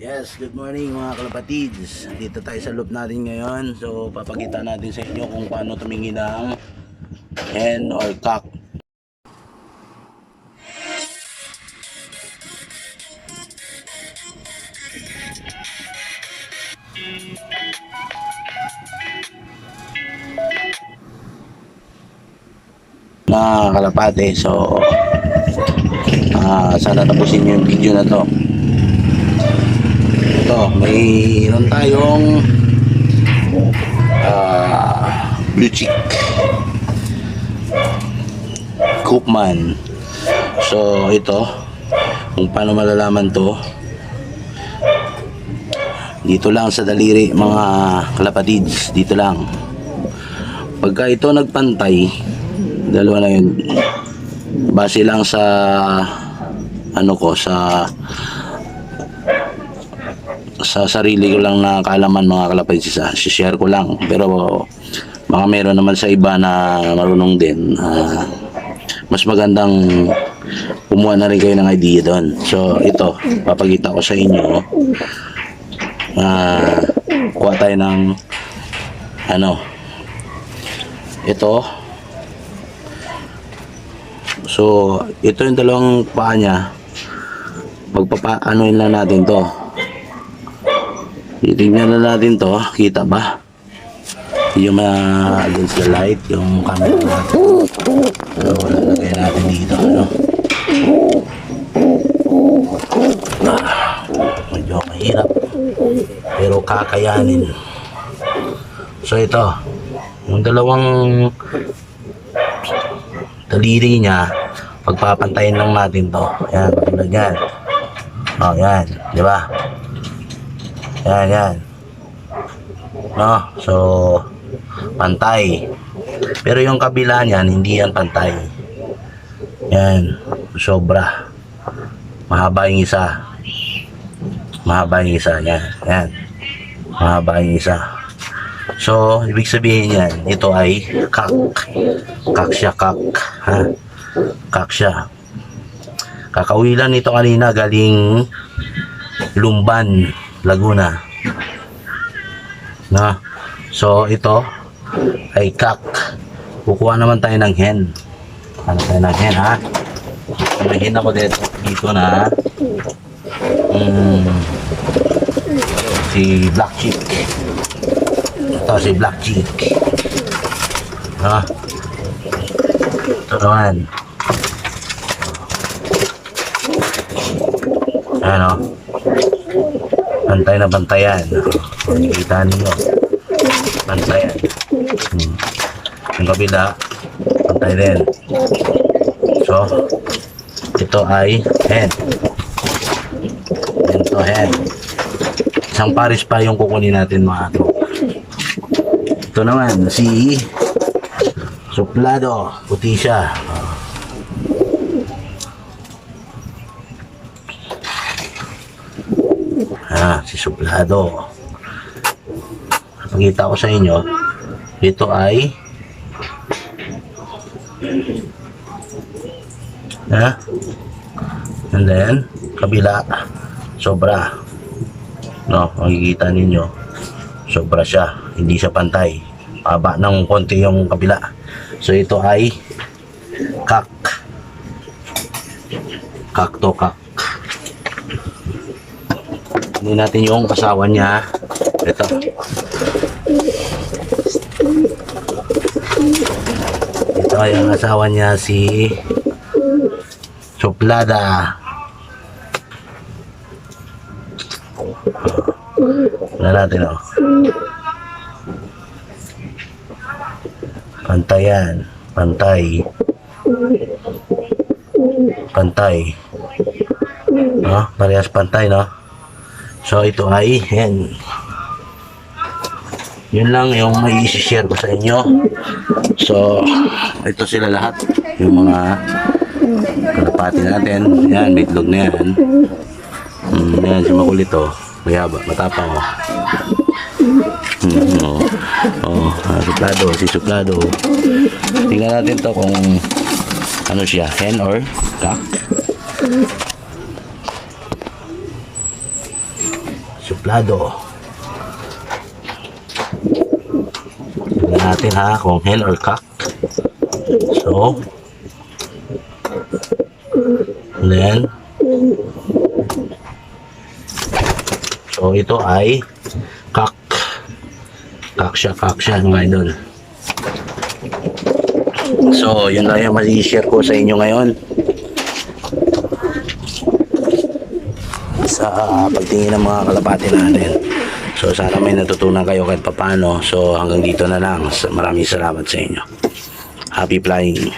Yes, good morning mga kalapatids. Dito tayo sa loop natin ngayon. So, papakita natin sa inyo kung paano tumingin ng hen or cock. Mga kalapate, so ah, sana tapusin yung video na to. Ito, mayroon tayong ah, blue chick. Koopman. So, ito, kung paano malalaman to, dito lang sa daliri mga kalapatids, dito lang. Pagka ito nagpantay, dalawa na yun, base lang sa ano ko, sa sa sarili ko lang na kaalaman mga kalapatids, sa share ko lang. Pero baka meron naman sa iba na marunong din. ah, mas magandang kumuha na rin kayo ng idea doon. So, ito, papakita ko sa inyo. Ah, kuha tayo ng ano, ito. So, ito yung dalawang paa niya. Pagpapaanoin lang natin to. Titignan na natin to. Kita ba? Yung mga against the light, yung camera natin. Ano, lalagay natin dito, ano. Ah, medyo mahirap. Pero kakayanin. So ito, yung dalawang daliri niya, pagpapantayin lang natin to. Ayan, tulad yan. O, yan. Di ba? Yan, yan. No? So, pantay. Pero yung kabila niyan, hindi yan pantay. Yan. Sobra. Mahaba yung isa. Mahaba yung isa. Yan. Yan. Mahaba yung isa. So, ibig sabihin yan, ito ay kak. Kak siya, kak. Ha? Kak siya. Kakawilan nito kanina galing Lumban, Laguna. Na. So, ito ay kak. Kukuha naman tayo ng hen. Ano tayo ng hen, ha? May hen ako dito, dito na mm, si Black Chick. Ito si Black Chick. Ha? Ito naman. Ano? Bantay na bantayan. Kita niyo. Bantayan. Hmm. Yung kabila, bantay din. So, ito ay hen. Yan to hen. Isang pares pa yung kukunin natin mga to. Ito naman, si Suplado. Puti siya. Ah, si Suplado. Pakita ko sa inyo, ito ay ha? And then, kabila, sobra. No, makikita ninyo, sobra siya. Hindi siya pantay. Haba ng konti yung kabila. So, ito ay kak. Kak to kak. Hindi natin yung kasawa niya. Ito. Ito ay ang niya si Suplada. Wala natin oh. Pantayan. Pantay. Pantay. No? Parehas pantay, no? So, ito ay, yan. Yun lang yung may isi-share ko sa inyo. So, ito sila lahat. Yung mga kalapati natin. Yan, may na yan. Mm, yan, si Makulito. Mayaba, matapang oh. Mm, oh. Oh, ah, suplado, si suplado. Tingnan natin to kung ano siya, hen or cock. Suplado. Tignan natin ha kung hen or cock. So, and then, so ito ay cock. Cock siya, cock siya mga idol. So, yun lang yung share ko sa inyo ngayon. Sa pagtingin ng mga kalapati natin. So, sana may natutunan kayo kahit papano. So, hanggang dito na lang. Maraming salamat sa inyo. Happy flying.